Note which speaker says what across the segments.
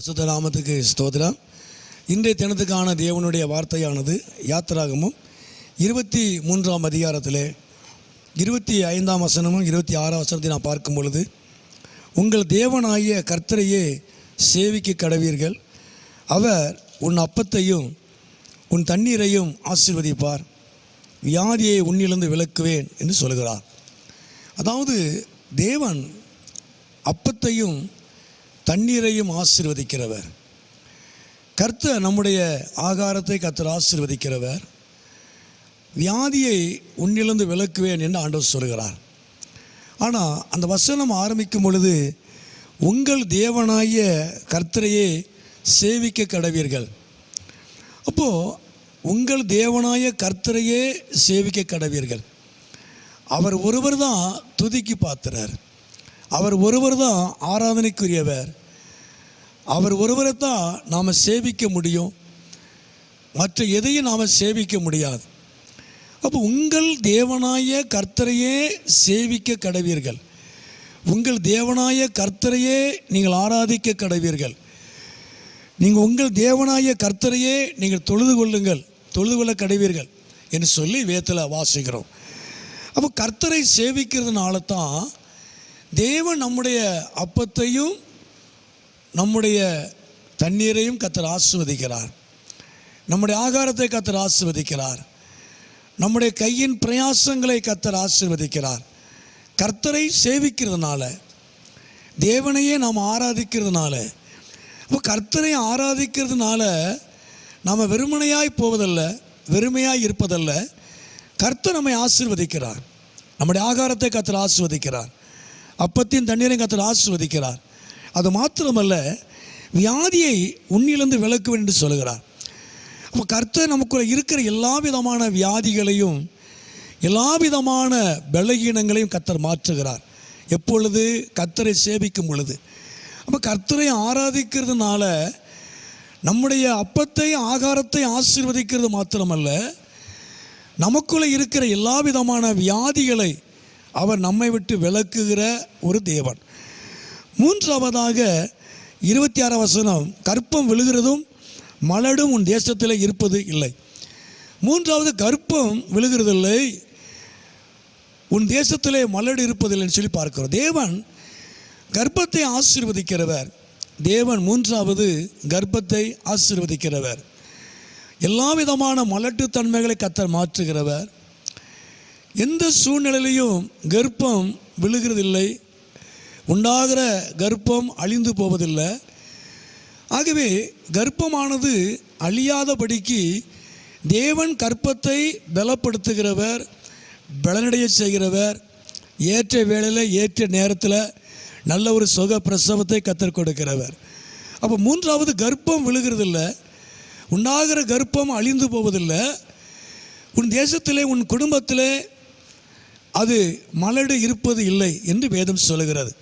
Speaker 1: பிரசுத்த நாமத்துக்கு ஸ்தோத்திரம். இன்றைய தினத்துக்கான தேவனுடைய வார்த்தையானது யாத்திராகமும் இருபத்தி மூன்றாம் அதிகாரத்தில் இருபத்தி ஐந்தாம் வசனமும் இருபத்தி ஆறாம் வசனத்தை நான் பார்க்கும் பொழுது உங்கள் தேவனாகிய கர்த்தரையே சேவிக்க கடவீர்கள். அவர் உன் அப்பத்தையும் உன் தண்ணீரையும் ஆசீர்வதிப்பார். வியாதியை உன்னிலிருந்து விலக்குவேன் என்று சொல்கிறார். அதாவது தேவன் அப்பத்தையும் தண்ணீரையும் ஆசிர்வதிக்கிறவர். கர்த்தர் நம்முடைய ஆகாரத்தை கர்த்தர் ஆசிர்வதிக்கிறவர். வியாதியை உன்னிலிருந்து விலக்குவேன் என்று ஆண்டவர் சொல்கிறார். ஆனால் அந்த வசனம் ஆரம்பிக்கும் பொழுது உங்கள் தேவனாகிய கர்த்தரையே சேவிக்க கடவீர்கள். அப்போது உங்கள் தேவனாய கர்த்தரையே சேவிக்க கடவீர்கள். அவர் ஒருவர் தான் துதிக்கு பாத்திரர். அவர் ஒருவர் தான் ஆராதனைக்குரியவர். அவர் ஒருவரை தான் நாம் சேவிக்க முடியும். மற்ற எதையும் நாம் சேவிக்க முடியாது. அப்போ உங்கள் தேவனாய கர்த்தரையே சேவிக்க கடவீர்கள். உங்கள் தேவனாய கர்த்தரையே நீங்கள் ஆராதிக்க கடவீர்கள். நீங்கள் உங்கள் தேவனாய கர்த்தரையே நீங்கள் தொழுது கொள்ளுங்கள். தொழுது கொள்ள கடவீர்கள் என்று சொல்லி வேத்தில் வாசிக்கிறோம். அப்போ கர்த்தரை சேவிக்கிறதுனால தான் தேவன் நம்முடைய அப்பத்தையும் நம்முடைய தண்ணீரையும் கத்தர் ஆசிர்வதிக்கிறார். நம்முடைய ஆகாரத்தை கத்தர் ஆசிர்வதிக்கிறார். நம்முடைய கையின் பிரயாசங்களை கத்தர் ஆசிர்வதிக்கிறார். கர்த்தரை சேவிக்கிறதுனால தேவனையே நாம் ஆராதிக்கிறதுனால இப்போ கர்த்தரை ஆராதிக்கிறதுனால நாம் வெறுமனையாய் போவதல்ல வெறுமையாய் இருப்பதல்ல கர்த்தர் நம்மை ஆசிர்வதிக்கிறார். நம்முடைய ஆகாரத்தை கத்தர் ஆசிர்வதிக்கிறார். அப்பத்தின் தண்ணீரையும் கத்தர் ஆசீர்வதிக்கிறார். அது மாத்திரமல்ல வியாதியை உன்னிலிருந்து விலக்குவேன் என்று சொல்கிறார் அப்போ கர்த்தர் நமக்குள்ள இருக்கிற எல்லா விதமான வியாதிகளையும் எல்லா விதமான பலகீனங்களையும் கர்த்தர் மாற்றுகிறார். எப்பொழுது? கர்த்தரை சேவிக்கும் பொழுது. அப்போ கர்த்தரை ஆராதிக்கிறதுனால நம்முடைய அப்பத்தை ஆகாரத்தை ஆசீர்வதிக்கிறது மாத்திரமல்ல நமக்குள்ளே இருக்கிற எல்லா விதமான வியாதிகளை அவர் நம்மை விட்டு விளக்குகிற ஒரு தேவன். மூன்றாவதாக இருபத்தி ஆறாம் வசனம் கற்பம் விழுகிறதும் மலடும் உன் தேசத்தில் இருப்பது இல்லை. மூன்றாவது கற்பம் விழுகிறதில்லை உன் தேசத்திலே மலடு இருப்பதில்லைன்னு சொல்லி பார்க்கிறோம். தேவன் கர்ப்பத்தை ஆசீர்வதிக்கிறவர். தேவன் மூன்றாவது கர்ப்பத்தை ஆசீர்வதிக்கிறவர். எல்லா விதமான மலட்டுத்தன்மைகளை கத்தர் மாற்றுகிறவர். எந்த சூழ்நிலையிலையும் கர்ப்பம் விழுகிறதில்லை உண்டாகிற கர்ப்பம் அழிந்து போவதில்லை. ஆகவே கர்ப்பமானது அழியாதபடிக்கு தேவன் கற்பத்தை பலப்படுத்துகிறவர் பலனடைய செய்கிறவர். ஏற்ற வேளையில் ஏற்ற நேரத்தில் நல்ல ஒரு சுக பிரசவத்தை கத்தர் கொடுக்கிறவர். அப்போ மூன்றாவது கர்ப்பம் விழுகிறதில்ல. உண்டாகிற கர்ப்பம் அழிந்து போவதில்லை. உன் தேசத்திலே உன் குடும்பத்திலே அது மலடு இருப்பது இல்லை என்று வேதம் சொல்கிறது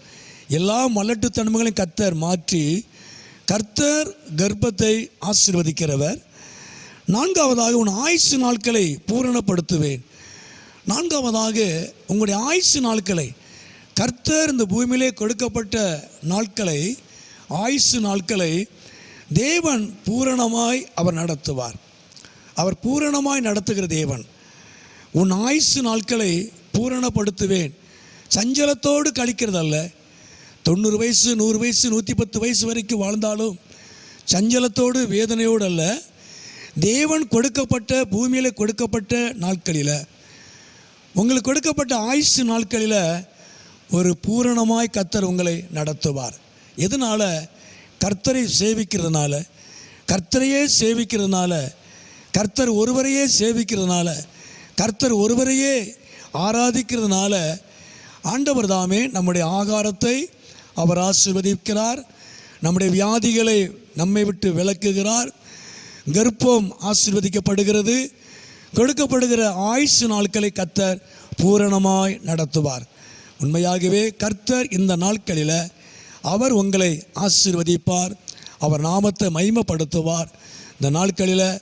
Speaker 1: எல்லா மலட்டுத்தன்மைகளையும் கத்தர் மாற்றி கர்த்தர் கர்ப்பத்தை ஆசிர்வதிக்கிறவர். நான்காவதாக உன் ஆயுசு நாட்களை பூரணப்படுத்துவேன். நான்காவதாக உங்களுடைய ஆயுசு நாட்களை கர்த்தர் இந்த பூமியிலே கொடுக்கப்பட்ட நாட்களை ஆயுசு நாட்களை தேவன் பூரணமாய் அவர் நடத்துவார். அவர் பூரணமாய் நடத்துகிற தேவன். உன் ஆயுசு நாட்களை பூரணப்படுத்துவேன். சஞ்சலத்தோடு கழிக்கிறதல்ல தொண்ணூறு வயசு நூறு வயசு நூற்றி பத்து வயசு வரைக்கும் வாழ்ந்தாலும் சஞ்சலத்தோடு வேதனையோடு அல்ல தேவன் கொடுக்கப்பட்ட பூமியில் கொடுக்கப்பட்ட நாட்களில் உங்களுக்கு கொடுக்கப்பட்ட ஆயுசு நாட்களில் ஒரு பூரணமாய் கர்த்தர் உங்களை நடத்துவார். எதனால்? கர்த்தரை சேவிக்கிறதுனால கர்த்தரையே சேவிக்கிறதுனால கர்த்தர் ஒருவரையே சேவிக்கிறதுனால கர்த்தர் ஒருவரையே ஆராதிக்கிறதுனால ஆண்டவர் தாமே நம்முடைய ஆகாரத்தை அவர் ஆசிர்வதிக்கிறார். நம்முடைய வியாதிகளை நம்மை விட்டு விளக்குகிறார் கர்ப்பம் ஆசிர்வதிக்கப்படுகிறது. கொடுக்கப்படுகிற ஆயுசு நாட்களை கர்த்தர் பூரணமாய் நடத்துவார். உண்மையாகவே கர்த்தர் இந்த நாட்களில் அவர் உங்களை ஆசிர்வதிப்பார். அவர் நாமத்தை மைமப்படுத்துவார் இந்த நாட்களில்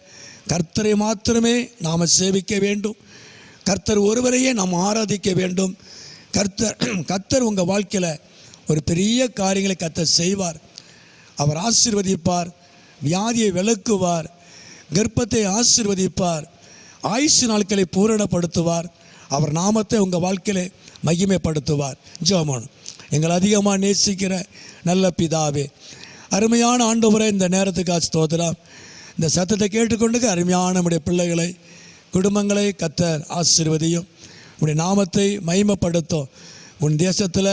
Speaker 1: கர்த்தரை மாத்திரமே நாம் சேவிக்க வேண்டும். கர்த்தர் ஒருவரையே நாம் ஆராதிக்க வேண்டும். கர்த்தர் கர்த்தர் உங்கள் வாழ்க்கையில் ஒரு பெரிய காரியங்களை கத்த செய்வார். அவர் ஆசீர்வதிப்பார் வியாதியை விளக்குவார் கர்ப்பத்தை ஆசீர்வதிப்பார் ஆயுசு நாட்களை பூரணப்படுத்துவார். அவர் நாமத்தை உங்கள் வாழ்க்கையில மகிமைப்படுத்துவார். ஜோமோன் எங்களை அதிகமாக நேசிக்கிற நல்ல பிதாவே அருமையான ஆண்டவரை இந்த நேரத்துக்கு ஸ்தோத்திரம். இந்த சத்தத்தை கேட்டுக்கொண்டு அருமையான நம்முடைய பிள்ளைகளை குடும்பங்களை கத்தர் ஆசிர்வதியும். உடைய நாமத்தை மகிமைப்படுத்தும். உன் தேசத்தில்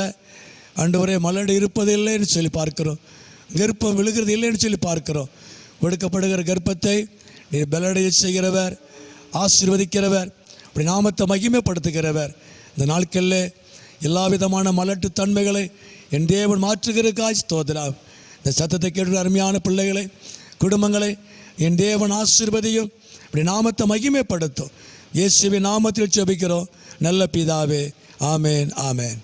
Speaker 1: ஆண்டவரே மலடு இருப்பது இல்லைன்னு சொல்லி பார்க்கிறோம். கர்ப்பம் விழுகிறது இல்லைன்னு சொல்லி பார்க்கிறோம். கொடுக்கப்படுகிற கர்ப்பத்தை நீ பலடைய செய்கிறவர் ஆசீர்வதிக்கிறவர் அப்படி நாமத்தை மகிமைப்படுத்துகிறவர். இந்த நாட்களில் எல்லா விதமான மலட்டு தன்மைகளை என் தேவன் மாற்றுகிறக்காய் தோதரா இந்த சத்தத்தை கேட்டு அருமையான பிள்ளைகளை குடும்பங்களை என் தேவன் ஆசீர்வதியும் இப்படி நாமத்தை மகிமைப்படுத்தும். இயேசுவின் நாமத்தில் செபிக்கிறோம் நல்ல பிதாவே ஆமேன் ஆமேன்.